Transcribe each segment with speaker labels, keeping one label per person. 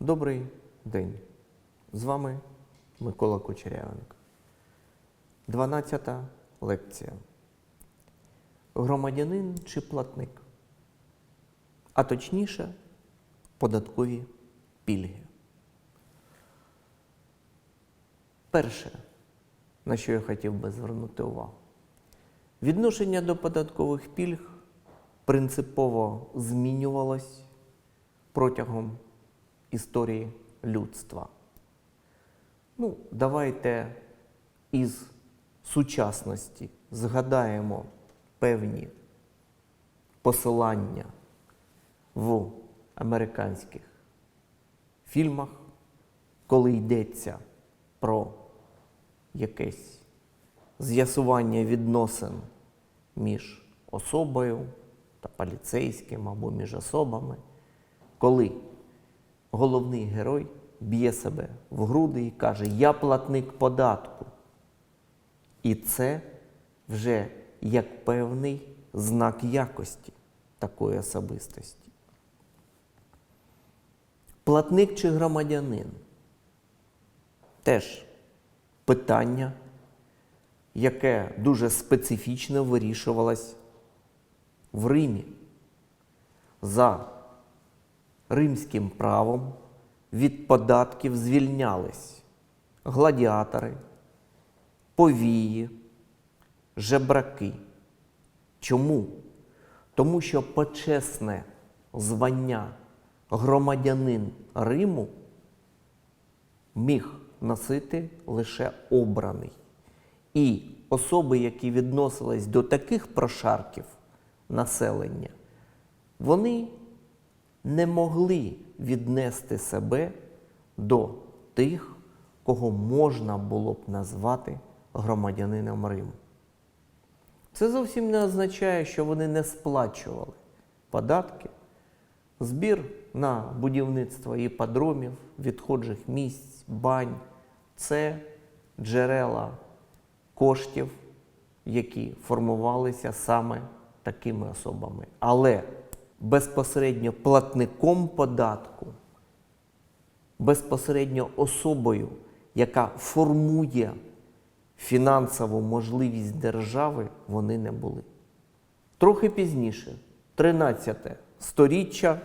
Speaker 1: Добрий день. З вами Микола Кучерявенко. 12 лекція. Громадянин чи платник? А точніше, податкові пільги. Перше, на що я хотів би звернути увагу. Відношення до податкових пільг принципово змінювалось протягом історії людства. Ну, давайте із сучасності згадаємо певні посилання в американських фільмах, коли йдеться про якесь з'ясування відносин між особою та поліцейським або між особами, коли головний герой б'є себе в груди і каже, я платник податку. І це вже як певний знак якості такої особистості. Платник чи громадянин теж питання, яке дуже специфічно вирішувалось в Римі. За римським правом від податків звільнялись гладіатори, повії, жебраки. Чому? Тому що почесне звання громадянин Риму міг носити лише обраний. І особи, які відносились до таких прошарків населення, вони не могли віднести себе до тих, кого можна було б назвати громадянином Риму. Це зовсім не означає, що вони не сплачували податки, збір на будівництво іпподромів, відходжих місць, бань це джерела коштів, які формувалися саме такими особами. Але безпосередньо платником податку, безпосередньо особою, яка формує фінансову можливість держави, вони не були. Трохи пізніше, 13 сторіччя,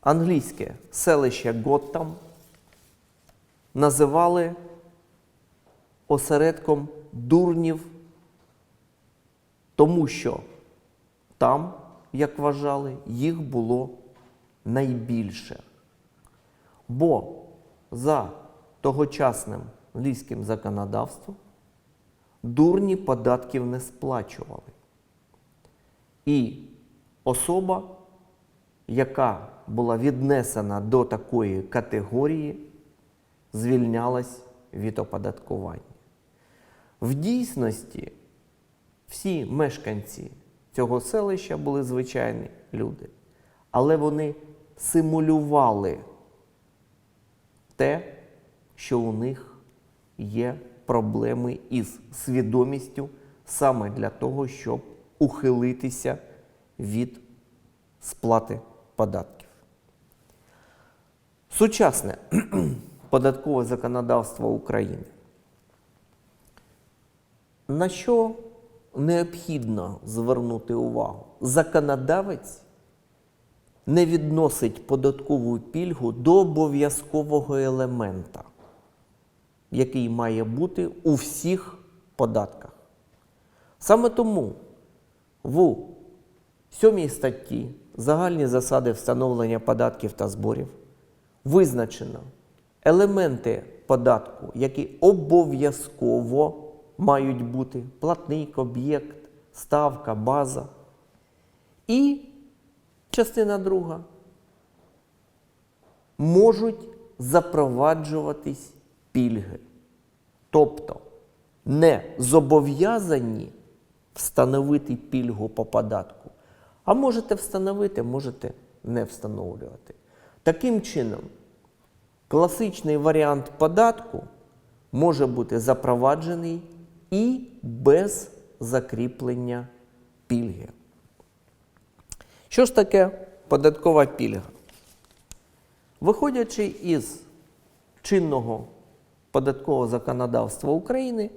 Speaker 1: англійське селище Готтам називали осередком дурнів, тому що там, як вважали, їх було найбільше. Бо за тогочасним англійським законодавством дурні податків не сплачували. І особа, яка була віднесена до такої категорії, звільнялась від оподаткування. В дійсності всі мешканці цього селища були звичайні люди, але вони симулювали те, що у них є проблеми із свідомістю саме для того, щоб ухилитися від сплати податків. Сучасне податкове законодавство України. На що необхідно звернути увагу? Законодавець не відносить податкову пільгу до обов'язкового елемента, який має бути у всіх податках. Саме тому в сьомій статті загальні засади встановлення податків та зборів визначено елементи податку, які обов'язково мають бути платник, об'єкт, ставка, база. І частина друга можуть запроваджуватись пільги. Тобто не зобов'язані встановити пільгу по податку, а можете встановити, можете не встановлювати. Таким чином, класичний варіант податку може бути запроваджений і без закріплення пільги. Що ж таке податкова пільга? Виходячи із чинного податкового законодавства України,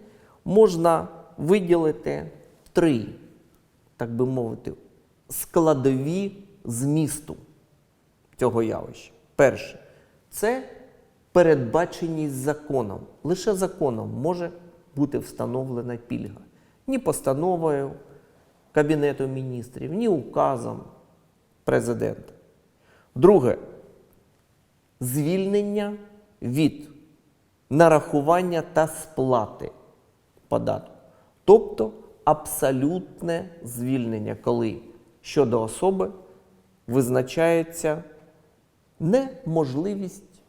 Speaker 1: можна виділити три, так би мовити, складові змісту цього явища. Перше, це передбаченість законом. Лише законом може бути встановлена пільга. Ні постановою Кабінету міністрів, ні указом президента. Друге, звільнення від нарахування та сплати податку. Тобто абсолютне звільнення, коли щодо особи визначається неможливість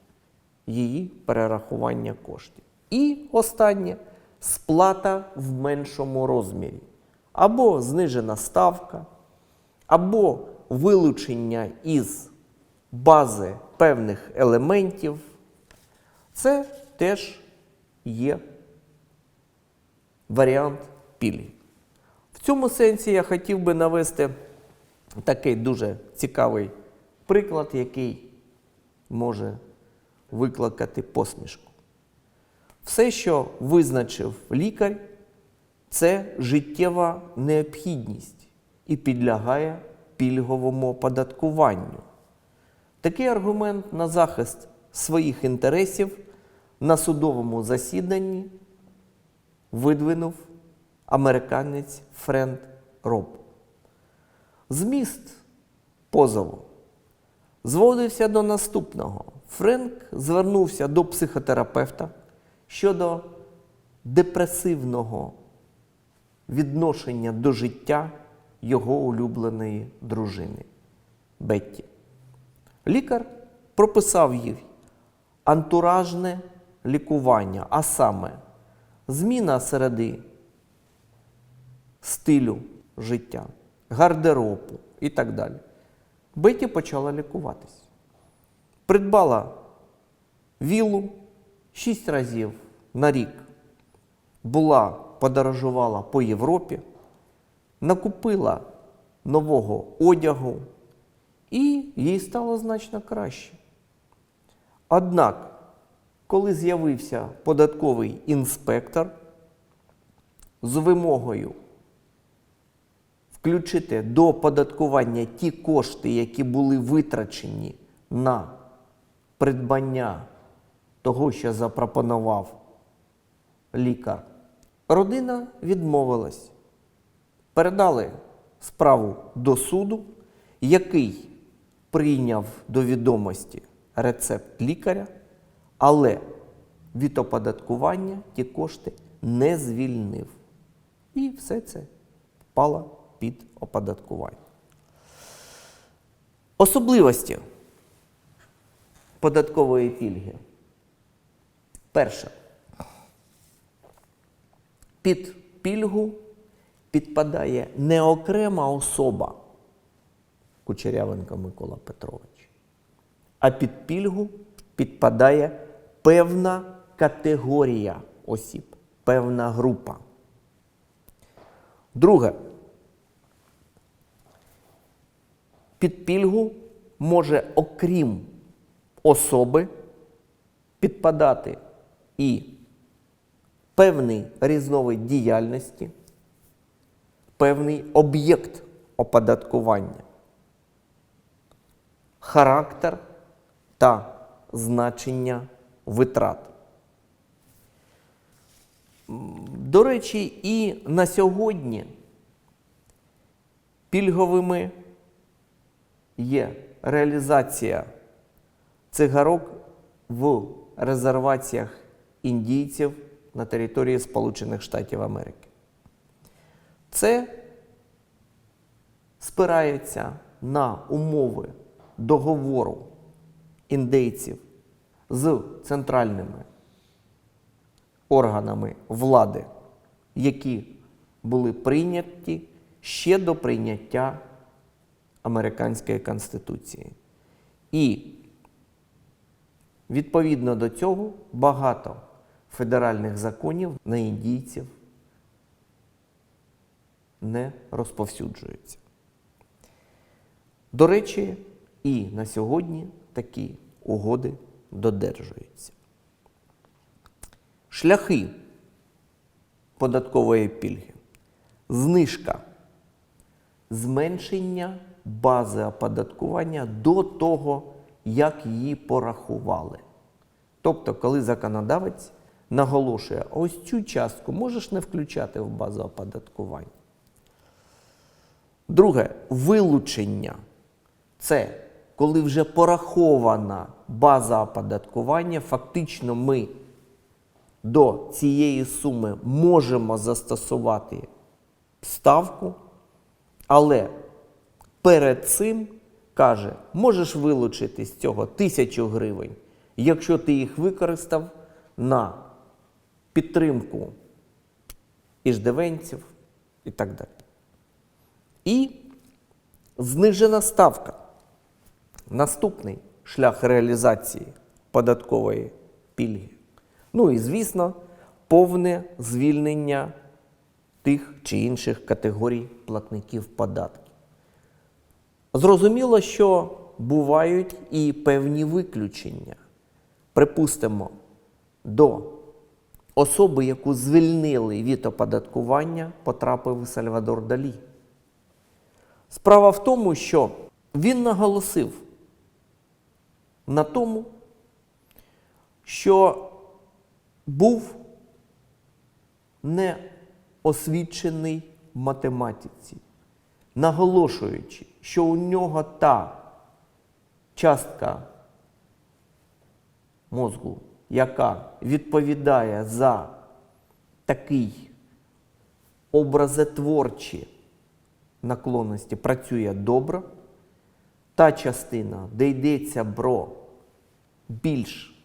Speaker 1: її перерахування коштів. І останнє сплата в меншому розмірі. Або знижена ставка, або вилучення із бази певних елементів. Це теж є варіант пільги. В цьому сенсі я хотів би навести такий дуже цікавий приклад, який може викликати посмішку. Все, що визначив лікар, це життєва необхідність і підлягає пільговому оподаткуванню. Такий аргумент на захист своїх інтересів на судовому засіданні видвинув американець Френд Роб. Зміст позову зводився до наступного. Френк звернувся до психотерапевта щодо депресивного відношення до життя його улюбленої дружини Бетті. Лікар прописав їй антуражне лікування, а саме зміна середи стилю життя, гардеробу і так далі. Бетті почала лікуватись. Придбала вілу. Шість разів на рік була, подорожувала по Європі, накупила нового одягу і їй стало значно краще. Однак, коли з'явився податковий інспектор з вимогою включити до податкування ті кошти, які були витрачені на придбання того, що запропонував лікар, родина відмовилась. Передали справу до суду, який прийняв до відомості рецепт лікаря, але від оподаткування ті кошти не звільнив. І все це впало під оподаткування. Особливості податкової пільги. Перше. Під пільгу підпадає не окрема особа Кучерявенко Микола Петрович, а під пільгу підпадає певна категорія осіб, певна група. Друге. Під пільгу може, окрім особи, підпадати і певний різновид діяльності, певний об'єкт оподаткування, характер та значення витрат. До речі, і на сьогодні пільговими є реалізація цигарок в резерваціях індійців на території Сполучених Штатів Америки. Це спирається на умови договору індейців з центральними органами влади, які були прийняті ще до прийняття Американської Конституції. І відповідно до цього багато федеральних законів на індійців не розповсюджуються. До речі, і на сьогодні такі угоди додержуються. Шляхи податкової пільги. Знижка. Зменшення бази оподаткування до того, як її порахували. Тобто, коли законодавець наголошує, «А ось цю частку можеш не включати в базу оподаткування. Друге вилучення. Це коли вже порахована база оподаткування, фактично ми до цієї суми можемо застосувати ставку, але перед цим каже, можеш вилучити з цього тисячу гривень, якщо ти їх використав на підтримку іждивенців і так далі. І знижена ставка. Наступний шлях реалізації податкової пільги. Ну і, звісно, повне звільнення тих чи інших категорій платників податків. Зрозуміло, що бувають і певні виключення. Припустимо, до особи, яку звільнили від оподаткування, потрапив Сальвадор Далі. Справа в тому, що він наголосив на тому, що був неосвічений в математиці, наголошуючи, що у нього та частка мозку, яка відповідає за такий образотворчі наклонності, працює добре. Та частина, де йдеться про більш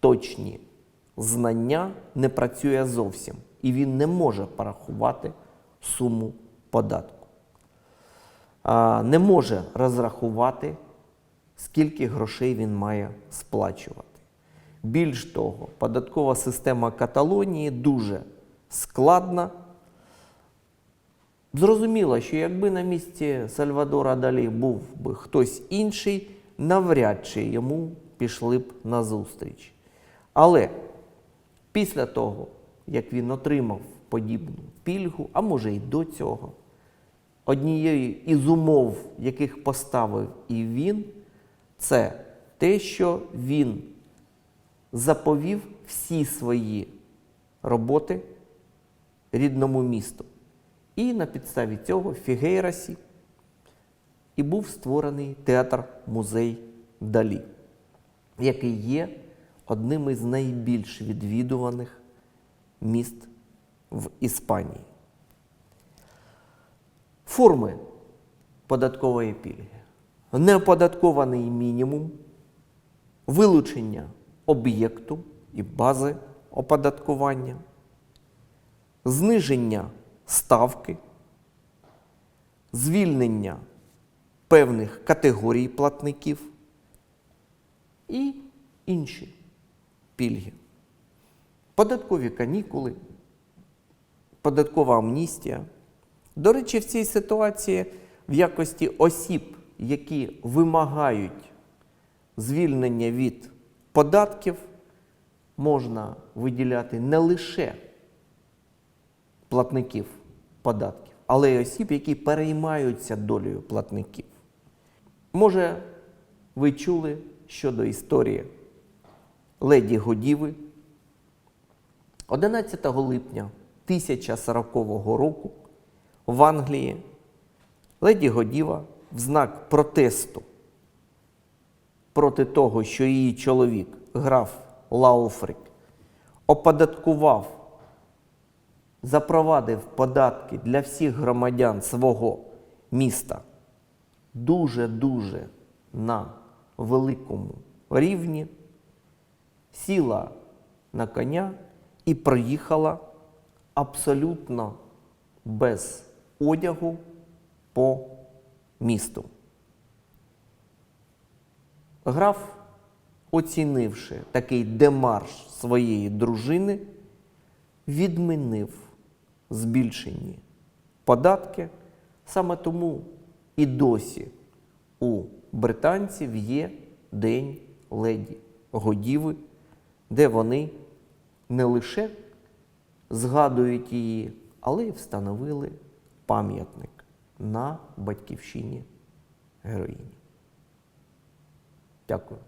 Speaker 1: точні знання, не працює зовсім. І він не може порахувати суму податку. Не може розрахувати, скільки грошей він має сплачувати. Більш того, податкова система Каталонії дуже складна. Зрозуміло, що якби на місці Сальвадора Далі був би хтось інший, навряд чи йому пішли б на зустріч. Але після того, як він отримав подібну пільгу, а може і до цього, однією із умов, яких поставив і він, це те, що він заповів всі свої роботи рідному місту. І на підставі цього в Фігейрасі і був створений театр-музей Далі, який є одним із найбільш відвідуваних міст в Іспанії. Форми податкової пільги. Неоподаткований мінімум, вилучення об'єкту і бази оподаткування, зниження ставки, звільнення певних категорій платників і інші пільги. Податкові канікули, податкова амністія. До речі, в цій ситуації в якості осіб, які вимагають звільнення від податків, можна виділяти не лише платників податків, але й осіб, які переймаються долею платників. Може, ви чули щодо історії леді Годіви 11 липня 1040 року в Англії леді Годіва в знак протесту проти того, що її чоловік, граф Лауфрик, оподаткував запровадив податки для всіх громадян свого міста дуже-дуже на великому рівні, сіла на коня і проїхала абсолютно без одягу по місту. Граф, оцінивши такий демарш своєї дружини, відмінив збільшені податки. Саме тому і досі у британців є День леді Годіви, де вони не лише згадують її, але й встановили пам'ятник на батьківщині героїні. ďakujem.